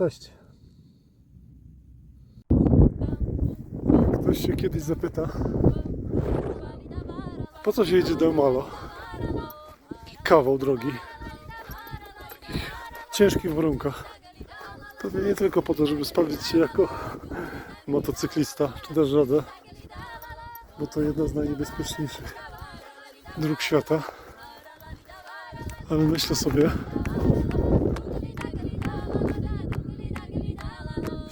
Cześć. Ktoś się kiedyś zapyta, po co się jedzie do Malo? Taki kawał drogi. W takich ciężkich warunkach. Pewnie nie tylko po to, żeby sprawdzić się jako motocyklista, czy też radę, bo to jedna z najniebezpieczniejszych dróg świata. Ale myślę sobie,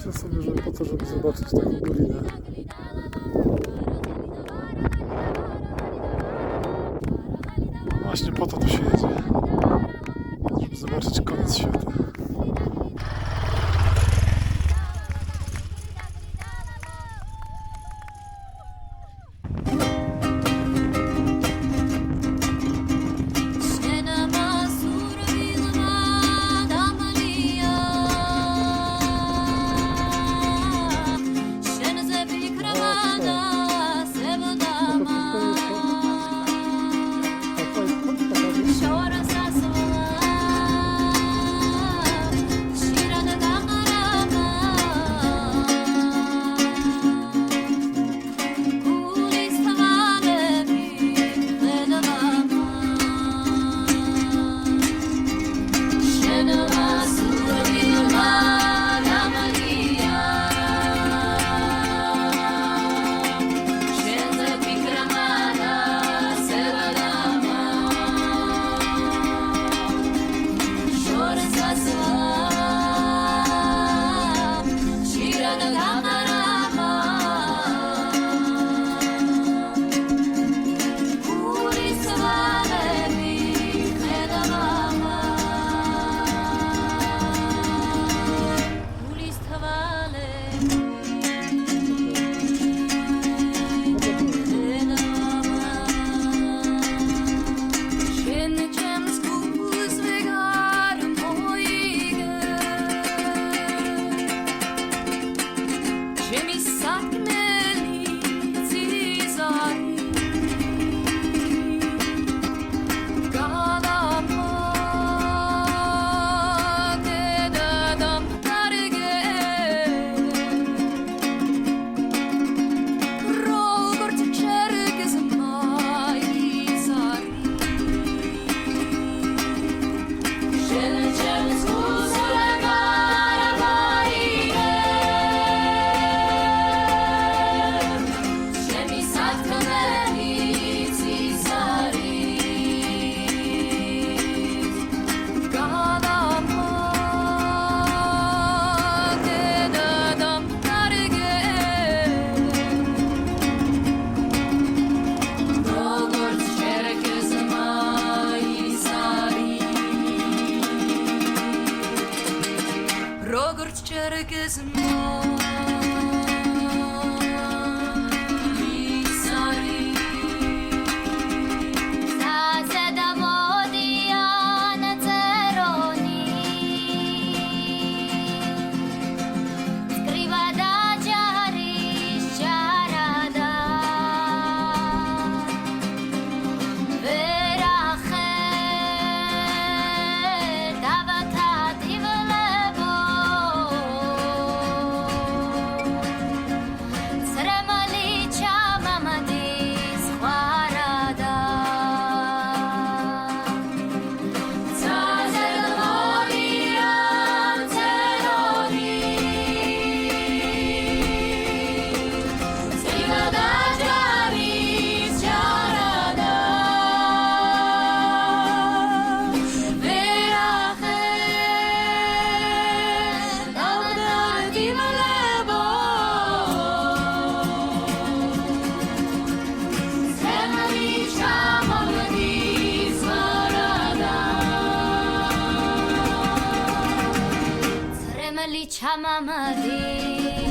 myślę sobie, że po to, żeby zobaczyć taką dolinę. Właśnie po to tu się jedzie, żeby zobaczyć koniec świata. 나나 'Cause I'm mold. Chamamadi.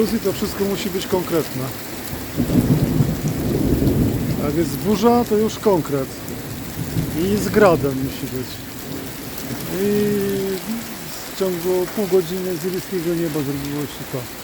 W Gruzji to wszystko musi być konkretne. Jak jest burza, to już konkret. I z gradem musi być. I w ciągu pół godziny z nieba zrobiło się to.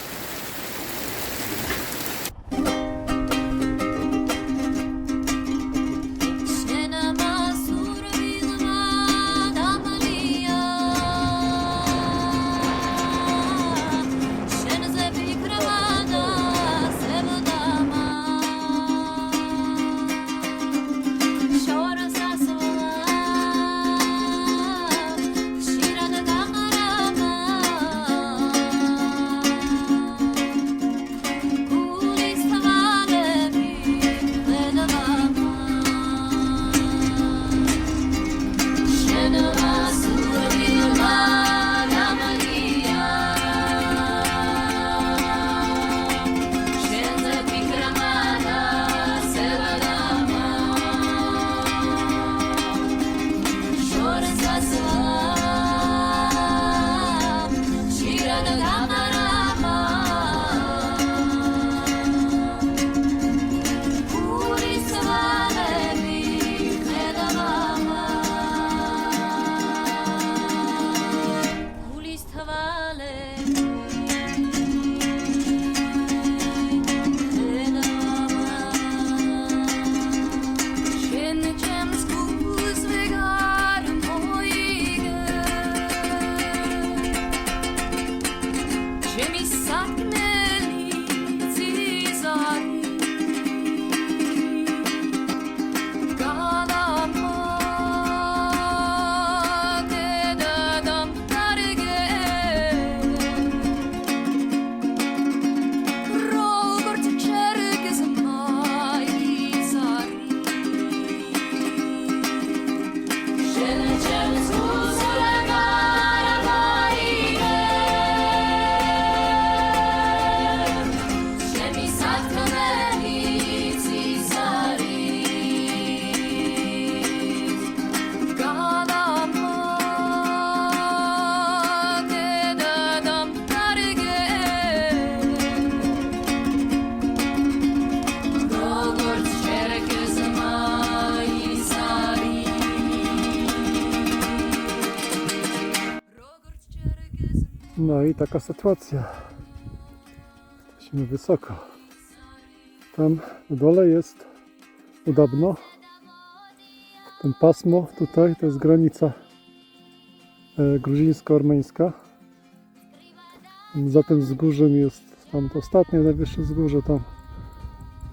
No i taka sytuacja. Jesteśmy wysoko. Tam na dole jest udobno. Ten pasmo tutaj to jest granica e, gruzińsko-armeńska. Za tym wzgórzem jest tam to ostatnie, najwyższe wzgórze tam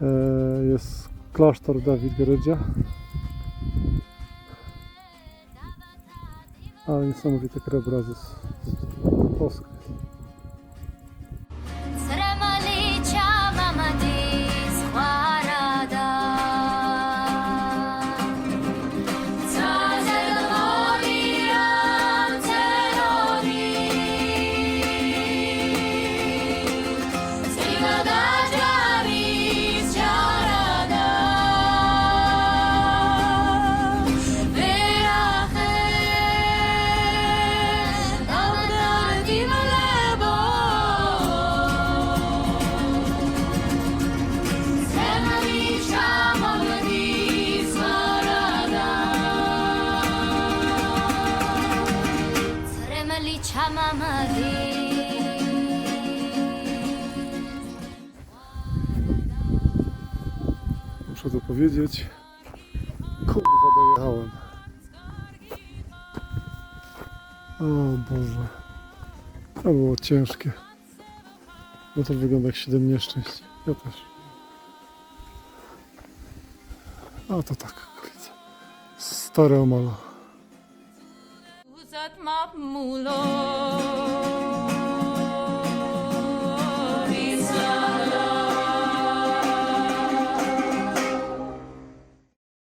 e, jest klasztor Dawid Geredzia. Ale niesamowite krajobrazy z, Muszę to powiedzieć. Kurwa dojechałem. O Boże. To było ciężkie. No to wygląda jak 7 nieszczęść. Ja też. A to tak, okolice. Stare omala. mapmulot.